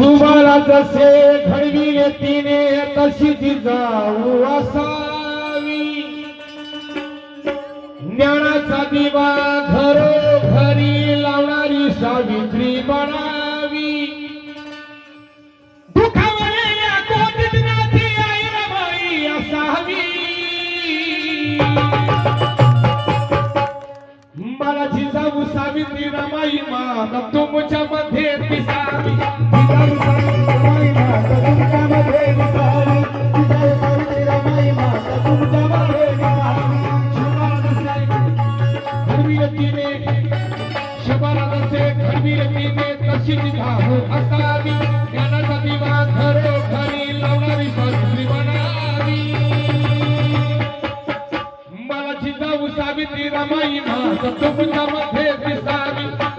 तुम्हाला जसे घडविले तिने तशी ती जाऊ असावी. ज्ञानाचा दिवा घरोघरी लावणारी सावित्री बनावी. दुखावलेल्या कोटीत नाती जाऊ सावित्री रमाई माता तुमच्या मध्ये दिसावी जिजाऊ सावित्री रमाई माता रमाई माता तुमच्या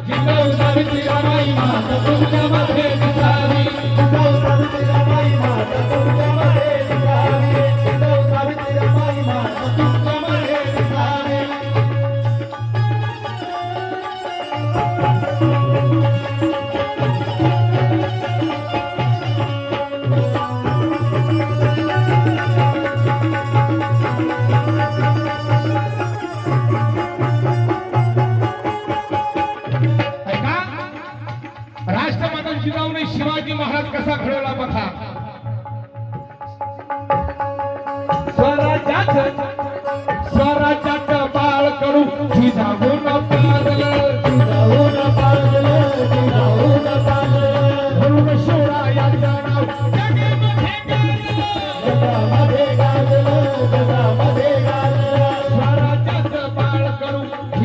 कसा घडवला बघा स्वराज्यात स्वराज्यात बाळ करू पाजलं पाजलं पाजलं म्हणून शिवरायाचं नाव जगामध्ये गाजलं जगामध्ये गाजलं. बाळ करू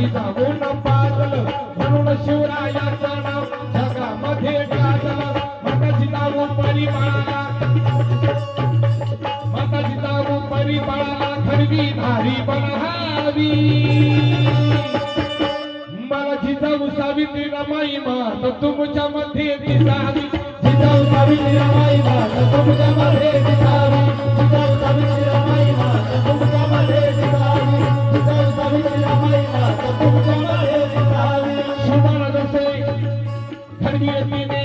पाजलं थडवी भारी बनावी मला जिजाऊ सावित्री रमाई मात तुमच्या मध्ये दिसावी. जिजाऊ सावित्री रमाई मात तुमच्या मध्ये दिसावी. जिजाऊ सावित्री रमाई मात तुमच्या मध्ये दिसावी. जिजाऊ सावित्री रमाई मात तुमच्या मध्ये दिसावी. शुभाला जसे थडवी येतीने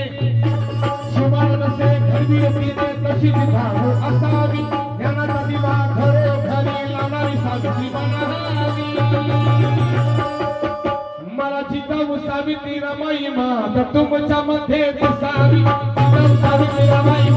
शुभाला जसे थडवी येतीने तशी विधान असावी. ज्ञानाचा दिवा माझी जाऊ सावित्री रमाई माता तुमच्या मध्ये बसावी. जिजाऊ सावित्री रमाई